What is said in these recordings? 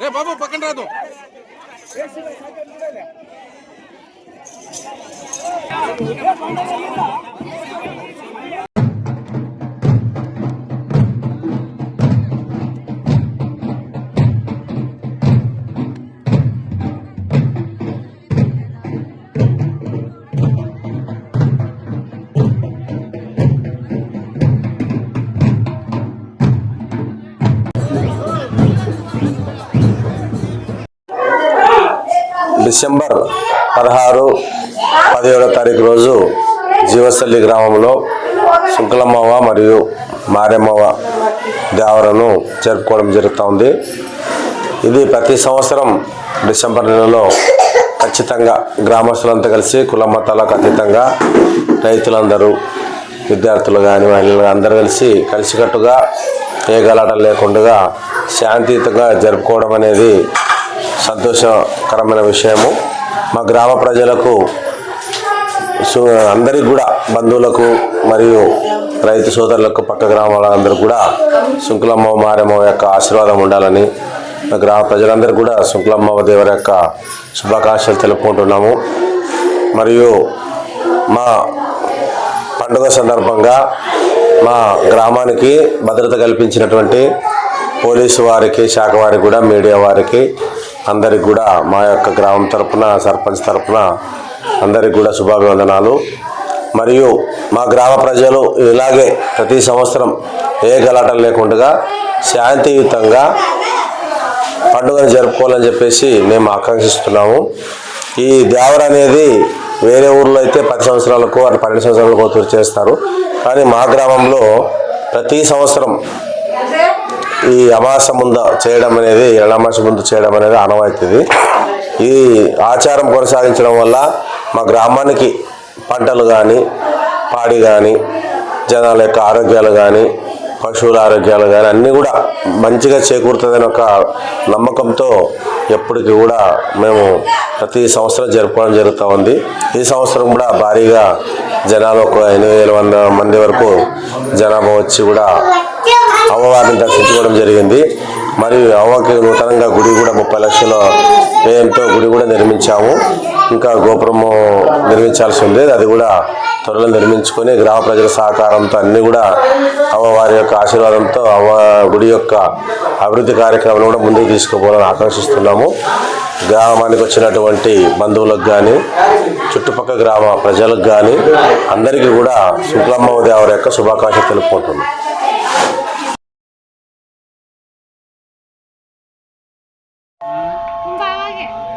రే బాబు పక్కన రాదు. డిసెంబర్ పదహారు పదిహేడో తారీఖు రోజు జీవశల్లి గ్రామంలో శుక్లమ్మవ మరియు మారెమ్మవ దేవరను జరుపుకోవడం జరుగుతూ ఉంది ఇది ప్రతి సంవత్సరం డిసెంబర్ నెలలో ఖచ్చితంగా గ్రామస్తులంతా కలిసి కుల మతాలకు అతీతంగా రైతులందరూ విద్యార్థులు కానీ మహిళలు అందరూ కలిసి కలిసికట్టుగా ఏ గలాటం లేకుండా శాంతియుతంగా జరుపుకోవడం అనేది సంతోషకరమైన విషయము. మా గ్రామ ప్రజలకు సు- అందరికి కూడా బంధువులకు మరియు రైతు సోదరులకు పక్క గ్రామాలందరూ కూడా శుంకులమ్మ మారమ్మ యొక్క ఆశీర్వాదం ఉండాలని మా గ్రామ ప్రజలందరూ కూడా శుంకులమ్మ దేవర యొక్క శుభాకాంక్షలు తెలుపుకుంటున్నాము. మరియు మా పండుగ సందర్భంగా మా గ్రామానికి భద్రత కల్పించినటువంటి పోలీసు వారికి శాఖ వారికి కూడా మీడియా వారికి అందరికి కూడా మా యొక్క గ్రామం తరపున సర్పంచ్ తరపున అందరికి కూడా శుభాభివందనాలు. మరియు మా గ్రామ ప్రజలు ఇలాగే ప్రతి సంవత్సరం ఏ గలాటలు లేకుండా శాంతియుతంగా పండుగను జరుపుకోవాలని చెప్పేసి మేము ఆకాంక్షిస్తున్నాము. ఈ దేవర అనేది వేరే ఊర్లో అయితే పది సంవత్సరాలకు అటు పన్నెండు సంవత్సరాలకు ఒకసారి చేస్తారు. కానీ మా గ్రామంలో ప్రతి సంవత్సరం ఈ అమాస ముందు చేయడం అనేది ఎడమాస ముందు చేయడం అనేది అనవైతుంది ఈ ఆచారం కొనసాగించడం వల్ల మా గ్రామానికి పంటలు కానీ పాడి కానీ జనాల యొక్క ఆరోగ్యాలు కానీ పశువుల ఆరోగ్యాలు కానీ అన్నీ కూడా మంచిగా చేకూరుతుందని ఒక నమ్మకంతో ఎప్పటికీ కూడా మేము ప్రతి సంవత్సరం జరుపుకోవడం జరుగుతూ ఉంది. ఈ సంవత్సరం కూడా భారీగా జనాలు ఒక ఎనిమిది వేల వంద మంది వరకు జనాభా వచ్చి కూడా అమ్మవారిని దర్శించుకోవడం జరిగింది. మరియు అవ్వకి నూతనంగా గుడి కూడా ముప్పై లక్షల వ్యయంతో గుడి కూడా నిర్మించాము. ఇంకా గోపురము నిర్మించాల్సి ఉంది. అది కూడా త్వరలో నిర్మించుకొని గ్రామ ప్రజల సహకారంతో అన్నీ కూడా అమ్మవారి యొక్క ఆశీర్వాదంతో అమ్మ గుడి యొక్క అభివృద్ధి కార్యక్రమాలు కూడా ముందుకు తీసుకుపోవాలని ఆకాంక్షిస్తున్నాము. గ్రామానికి వచ్చినటువంటి బంధువులకు కానీ చుట్టుపక్కల గ్రామ ప్రజలకు కానీ అందరికీ కూడా శుక్లమ్మ దేవర యొక్క శుభాకాంక్షలు తెలుపుకుంటున్నాం. Ah.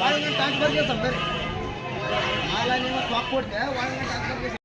వాళ్ళని ట్రాన్స్ఫర్ చేస్తాం సరే వాళ్ళని ట్రాక్ కొడితే వాళ్ళని ట్రాన్స్ఫర్ చేస్తాం